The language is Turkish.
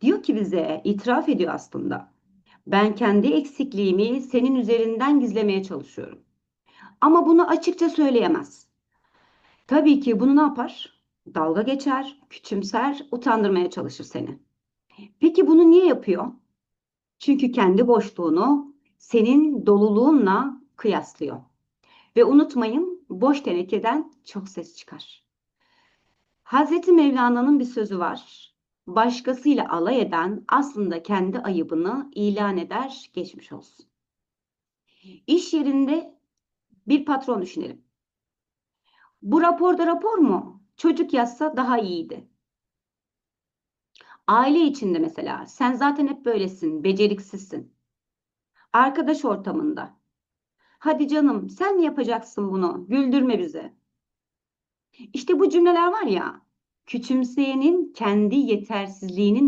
Diyor ki bize, itiraf ediyor aslında. Ben kendi eksikliğimi senin üzerinden gizlemeye çalışıyorum. Ama bunu açıkça söyleyemez. Tabii ki bunu ne yapar? Dalga geçer, küçümser, utandırmaya çalışır seni. Peki bunu niye yapıyor? Çünkü kendi boşluğunu senin doluluğunla kıyaslıyor. Ve unutmayın, boş tenekeden çok ses çıkar. Hazreti Mevlana'nın bir sözü var. Başkasıyla alay eden aslında kendi ayıbını ilan eder, geçmiş olsun. İş yerinde bir patron düşünelim. Bu raporda rapor mu? Çocuk yazsa daha iyiydi. Aile içinde mesela sen zaten hep böylesin, beceriksizsin. Arkadaş ortamında. Hadi canım sen mi yapacaksın bunu? Güldürme bizi. İşte bu cümleler var ya, küçümseyenin kendi yetersizliğinin